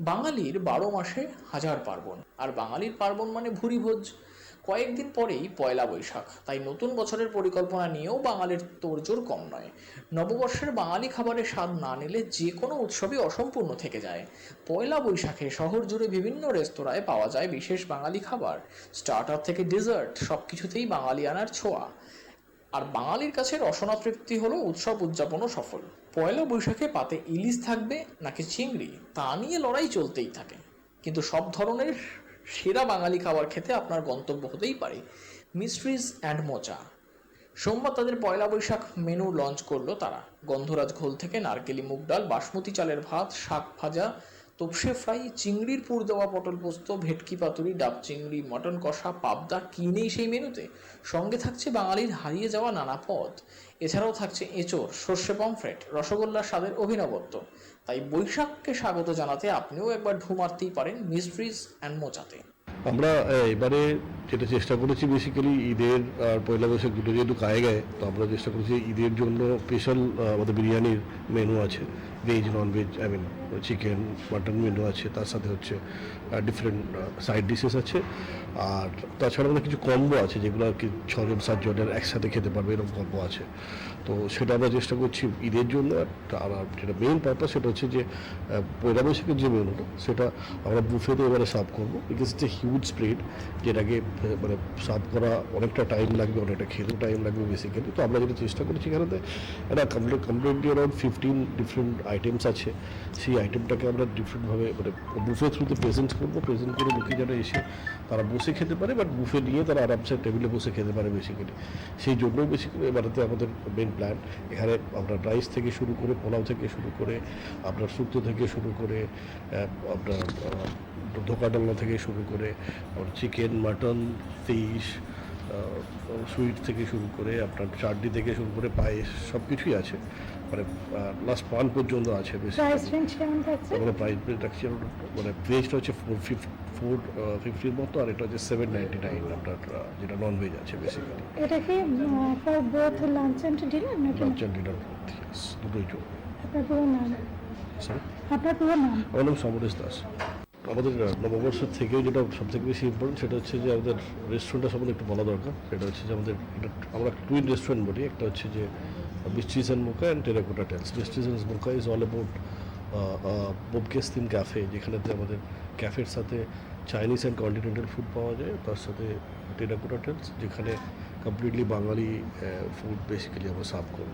বাঙালির বারো মাসে হাজার পার্বণ। আর বাঙালির পার্বণ মানে ভুরি ভোজ কয়েকদিন পরেই পয়লা বৈশাখ। তাই নতুন বছরের পরিকল্পনা নিয়েও বাঙালির তোড়জোড় কম নয়। নববর্ষের বাঙালি খাবারের স্বাদ না নিলে যে কোনো উৎসবই অসম্পূর্ণ থেকে যায়। পয়লা বৈশাখে শহর জুড়ে বিভিন্ন রেস্তোরাঁয় পাওয়া যায় বিশেষ বাঙালি খাবার। স্টার্টার থেকে ডেজার্ট সব কিছুতেই বাঙালিয়ানার ছোঁয়া। আর বাঙালির কাছে রসনা তৃপ্তি হলো উৎসব উদযাপনও সফল। পয়লা বৈশাখে পাতে ইলিশ থাকবে নাকি চিংড়ি, তা নিয়ে লড়াই চলতেই থাকে। কিন্তু সব ধরনের সেরা বাঙালি খাবার খেতে আপনার গন্তব্য হতেই পারে মিস্ট্রিজ অ্যান্ড মোচা। সোমবার তাদের পয়লা বৈশাখ মেনু লঞ্চ করল তারা। গন্ধরাজ ঘোল থেকে নারকেলি মুগ ডাল, বাসমতি চালের ভাত, শাক ভাজা তোপসে ফ্রাই, চিংড়ির পুর দেওয়া পটল পোস্ত, ভেটকি পাতুরি, ডাব চিংড়ি, মটন কষা, পাবদা কি নেই সেই মেনুতে। সঙ্গে থাকছে বাঙালির হারিয়ে যাওয়া নানা পদ। এছাড়াও থাকছে এঁচোড়, সর্ষে পমফ্রেট রসগোল্লার স্বাদের অভিনবত্ব। তাই বৈশাখকে স্বাগত জানাতে আপনিও একবার ঢু মারতেই পারেন মিস্ট্রিজ অ্যান্ড মোচাতে। আমরা এবারে যেটা চেষ্টা করেছি বেসিক্যালি ঈদের আর পয়লা বৈশাখ দুটো যেহেতু গায়ে গায়ে, তো আমরা চেষ্টা করেছি ঈদের জন্য স্পেশাল আমাদের বিরিয়ানির মেনু আছে। Veg non veg I mean chicken mutton menu আছে, তার সাথে হচ্ছে ডিফারেন্ট সাইড ডিশেস আছে। আর তাছাড়া আমাদের কিছু কম্বো আছে, যেগুলো আর কি ছজন, সাতজনের একসাথে খেতে পারবে, এরকম কম্বো আছে। তো সেটা আমরা চেষ্টা করছি ঈদের জন্য। আর যেটা মেইন পারপাস সেটা হচ্ছে যে পয়লা বৈশাখের যে মেনুটা সেটা আমরা বুফেতে এবারে সার্ভ করব। Because it's a huge spread যেটাকে মানে সার্ভ করা অনেকটা টাইম লাগবে, অনেকটা খেতেও টাইম লাগবে বেসিক্যালি তো আমরা যেটা চেষ্টা করেছি এখানে একটা complete completely around fifteen different items আছে, সেই আইটেমটাকে আমরা ডিফারেন্টভাবে মানে বুফে থ্রুতে প্রেজেন্ট করব প্রেজেন্ট করে লোকে যারা এসে তারা বসে খেতে পারে বাট বুফে নিয়ে তারা আরামসে টেবিলে বসে খেতে পারে বেসিক্যালি সেই জন্যই বেসিক্যালি এবারেতে আমাদের মেন প্ল্যান এখানে আপনার রাইস থেকে শুরু করে, পোলাও থেকে শুরু করে, আপনার শুক্তো থেকে শুরু করে আপনার ধোকা ডালনা থেকে শুরু করে চিকেন মাটন ফিশ সুইট থেকে শুরু করে আপনার চাটনি থেকে শুরু করে পায়েস সব কিছুই আছে। মানে লাস্ট পান পর্যন্ত আছে বেশি মানে প্রাইস রাখছি মানে ভেজটা হচ্ছে ফোর ফোর ফিফটির মতো আর এটা হচ্ছে সেভেন নাইনটি নাইন আপনার যেটা নন ভেজ আছে বেসিক্যালি এটা কি for both lunch and dinner নাকি? লাঞ্চ অ্যান্ড ডিনার দুটোই চলবে। আপনার পুরো নাম? আপনার পুরো নাম? আমার নাম সমরেশ দাস। আমাদের নববর্ষের থেকেও যেটা সব থেকে বেশি ইম্পর্টেন্ট সেটা হচ্ছে যে আমাদের রেস্টুরেন্টটা সম্বন্ধে একটু বলা দরকার। সেটা হচ্ছে যে আমাদের আমরা টুইন রেস্টুরেন্ট বলি। একটা হচ্ছে যে mysteries and mocha and terracotta tales mysteries and mocha is all about bookcase theme cafe যেখানেতে আমাদের ক্যাফের সাথে চাইনিজ অ্যান্ড কন্টিনেন্টাল ফুড পাওয়া যায়। তার সাথে টেরাকোটা টেলস যেখানে কমপ্লিটলি বাঙালি ফুড বেসিক্যালি আমরা সার্ভ করি।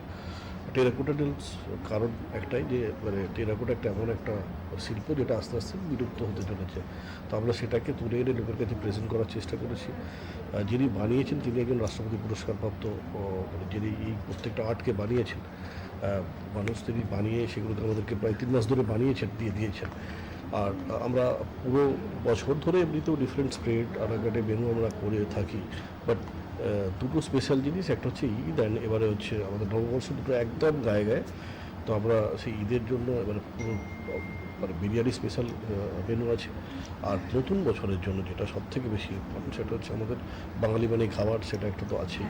টেরাকোটা টেলস কারণ একটাই যে মানে টেরাকোটা একটা এমন একটা শিল্প যেটা আস্তে আস্তে বিলুপ্ত হতে চলেছে। তো আমরা সেটাকে তুলে এনে লোকের কাছে প্রেজেন্ট করার চেষ্টা করেছি। যিনি বানিয়েছেন, তিনি একজন রাষ্ট্রপতি পুরস্কারপ্রাপ্ত মানে যিনি এই প্রত্যেকটা আর্টকে বানিয়েছেন মানুষ তিনি বানিয়ে সেগুলো আমাদেরকে প্রায় তিন মাস ধরে বানিয়েছেন, দিয়ে দিয়েছেন। আর আমরা পুরো বছর ধরে এমনিতেও ডিফারেন্ট স্প্রেড আনাগাটে মেনু আমরা করে থাকি। বাট দুটো স্পেশাল জিনিস, একটা হচ্ছে ঈদ অ্যান্ড এবারে হচ্ছে আমাদের নববর্ষ দুটো একদম গায়ে গায়ে। তো আমরা সেই ঈদের জন্য এবারে পুরো মানে বিরিয়ানি স্পেশাল মেনু আছে। আর নতুন বছরের জন্য যেটা সব থেকে বেশি ইম্পর্টেন্ট সেটা হচ্ছে আমাদের বাঙালি মানে খাবার, সেটা একটা তো আছেই।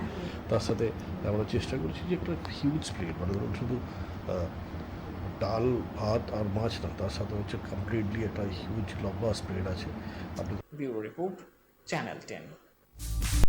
তার সাথে আমরা চেষ্টা করছি যে একটা হিউজ প্লেট মানে ধরুন শুধু ডাল, ভাত আর মাছ না, তার সাথে হচ্ছে কমপ্লিটলি একটা হিউজ লম্বা স্প্রেড আছে। আপনি রিপোর্ট চ্যানেল টেন